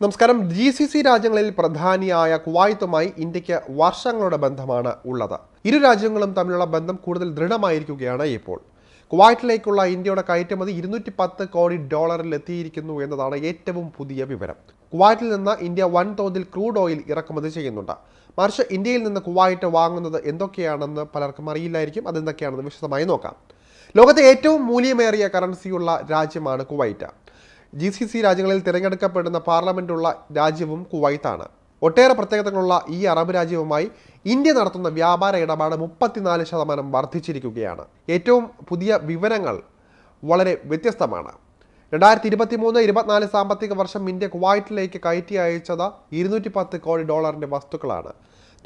നമസ്കാരം. G C C രാജ്യങ്ങളിൽ പ്രധാനിയായ കുവൈത്തുമായി ഇന്ത്യയ്ക്ക് വർഷങ്ങളുടെ ബന്ധമാണ് ഉള്ളത്. ഇരു രാജ്യങ്ങളും തമ്മിലുള്ള ബന്ധം കൂടുതൽ ദൃഢമായിരിക്കുകയാണ് ഇപ്പോൾ. കുവൈറ്റിലേക്കുള്ള ഇന്ത്യയുടെ കയറ്റുമതി ഇരുന്നൂറ്റി പത്ത് കോടി ഡോളറിൽ എത്തിയിരിക്കുന്നു എന്നതാണ് ഏറ്റവും പുതിയ വിവരം. കുവൈറ്റിൽ നിന്ന് ഇന്ത്യ വൻതോതിൽ ക്രൂഡ് ഓയിൽ ഇറക്കുമതി ചെയ്യുന്നുണ്ട്. മറിച്ച് ഇന്ത്യയിൽ നിന്ന് കുവൈറ്റ് വാങ്ങുന്നത് എന്തൊക്കെയാണെന്ന് പലർക്കും അറിയില്ലായിരിക്കും. അതെന്തൊക്കെയാണെന്ന് വിശദമായി നോക്കാം. ലോകത്തെ ഏറ്റവും മൂല്യമേറിയ കറൻസിയുള്ള രാജ്യമാണ് കുവൈറ്റ്. ജി സി സി രാജ്യങ്ങളിൽ തിരഞ്ഞെടുക്കപ്പെടുന്ന പാർലമെന്റുള്ള രാജ്യവും കുവൈത്താണ് ഒട്ടേറെ പ്രത്യേകതകളുള്ള ഈ അറബ് രാജ്യവുമായി ഇന്ത്യ നടത്തുന്ന വ്യാപാര ഇടപാട് മുപ്പത്തിനാല് ശതമാനം വർദ്ധിച്ചിരിക്കുകയാണ്. ഏറ്റവും പുതിയ വിവരങ്ങൾ വളരെ വ്യത്യസ്തമാണ്. രണ്ടായിരത്തി ഇരുപത്തി മൂന്ന് ഇരുപത്തിനാല് സാമ്പത്തിക വർഷം ഇന്ത്യ കുവൈറ്റിലേക്ക് കയറ്റി അയച്ചത് ഇരുന്നൂറ്റി പത്ത് കോടി ഡോളറിന്റെ വസ്തുക്കളാണ്.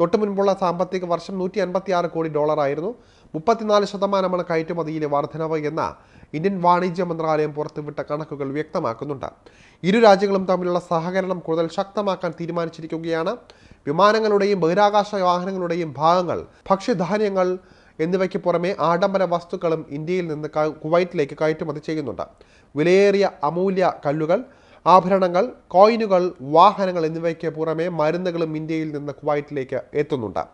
തൊട്ടു മുൻപുള്ള സാമ്പത്തിക വർഷം നൂറ്റി അൻപത്തി ആറ് കോടി ഡോളറായിരുന്നു. മുപ്പത്തിനാല് ശതമാനമാണ് കയറ്റുമതിയിലെ വർധനവ് എന്ന ഇന്ത്യൻ വാണിജ്യ മന്ത്രാലയം പുറത്തുവിട്ട കണക്കുകൾ വ്യക്തമാക്കുന്നുണ്ട്. ഇരു രാജ്യങ്ങളും തമ്മിലുള്ള സഹകരണം കൂടുതൽ ശക്തമാക്കാൻ തീരുമാനിച്ചിരിക്കുകയാണ്. വിമാനങ്ങളുടെയും ബഹിരാകാശ വാഹനങ്ങളുടെയും ഭാഗങ്ങൾ ഭക്ഷ്യധാന്യങ്ങൾ എന്നിവയ്ക്ക് പുറമെ ആഡംബര വസ്തുക്കളും ഇന്ത്യയിൽ നിന്ന് കുവൈറ്റിലേക്ക് കയറ്റുമതി ചെയ്യുന്നുണ്ട്. വിലയേറിയ അമൂല്യ കല്ലുകൾ ആഭരണങ്ങൾ കോയിനുകൾ വാഹനങ്ങൾ എന്നിവയ്ക്ക് പുറമെ മരുന്നുകളും ഇന്ത്യയിൽ നിന്ന് കുവൈറ്റിലേക്ക് എത്തുന്നുണ്ട്.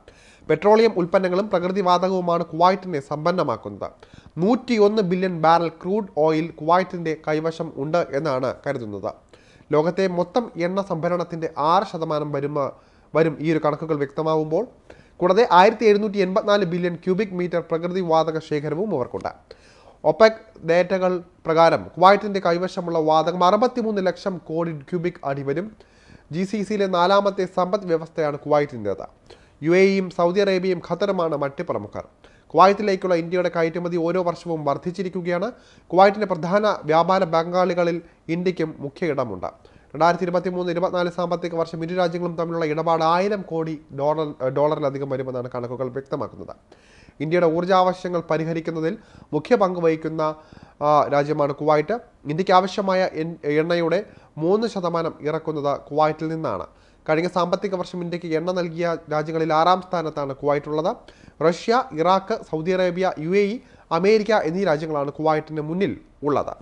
പെട്രോളിയം ഉൽപ്പന്നങ്ങളും പ്രകൃതിവാതകവുമാണ് കുവൈറ്റിനെ സമ്പന്നമാക്കുന്നത്. നൂറ്റിയൊന്ന് ബില്യൺ ബാരൽ ക്രൂഡ് ഓയിൽ കുവൈറ്റിന്റെ കൈവശം ഉണ്ട് എന്നാണ് കരുതുന്നത്. ലോകത്തെ മൊത്തം എണ്ണ സംഭരണത്തിന്റെ ആറ് ശതമാനം വരുമ വരും ഈ ഒരു കണക്കുകൾ വ്യക്തമാവുമ്പോൾ കൂടാതെ ആയിരത്തി എഴുന്നൂറ്റി എൺപത്തിനാല് ബില്യൺ ക്യൂബിക് മീറ്റർ പ്രകൃതിവാതക ശേഖരവും അവർക്കുണ്ട്. ഒപെക് ഡേറ്റകൾ പ്രകാരം കുവൈറ്റിന്റെ കൈവശമുള്ള വാതകം അറുപത്തിമൂന്ന് ലക്ഷം കോടി ക്യൂബിക് അടി വരും. ജി സി സിയിലെ നാലാമത്തെ സമ്പദ് വ്യവസ്ഥയാണ് കുവൈറ്റിന്റേത് യു എയും സൗദി അറേബ്യയും ഖത്തറുമാണ് മറ്റ് പ്രമുഖർ. കുവൈത്തിലേക്കുള്ള ഇന്ത്യയുടെ കയറ്റുമതി ഓരോ വർഷവും വർദ്ധിച്ചിരിക്കുകയാണ്. കുവൈറ്റിന്റെ പ്രധാന വ്യാപാര ബംഗാളികളിൽ ഇന്ത്യക്കും മുഖ്യ ഇടമുണ്ട്. രണ്ടായിരത്തി ഇരുപത്തി മൂന്ന് ഇരുപത്തിനാല് സാമ്പത്തിക വർഷം ഇരു രാജ്യങ്ങളും തമ്മിലുള്ള ഇടപാട് ആയിരം കോടി ഡോളർ ഡോളറിലധികം വരുമെന്നാണ് കണക്കുകൾ വ്യക്തമാക്കുന്നത്. ഇന്ത്യയുടെ ഊർജാവശ്യങ്ങൾ പരിഹരിക്കുന്നതിൽ മുഖ്യ പങ്ക് വഹിക്കുന്ന രാജ്യമാണ് കുവൈറ്റ്. ഇന്ത്യയ്ക്ക് ആവശ്യമായ എണ്ണയുടെ മൂന്ന് ശതമാനം ഇറക്കുന്നത് കുവൈറ്റിൽ നിന്നാണ്. കഴിഞ്ഞ സാമ്പത്തിക വർഷം ഇന്ത്യയ്ക്ക് എണ്ണ നൽകിയ രാജ്യങ്ങളിൽ ആറാം സ്ഥാനത്താണ് കുവൈറ്റുള്ളത്. Russia Iraq Saudi Arabia U America എന്നീ രാജ്യങ്ങളാണ് കുവൈറ്റിന് മുന്നിൽ ഉള്ളത്.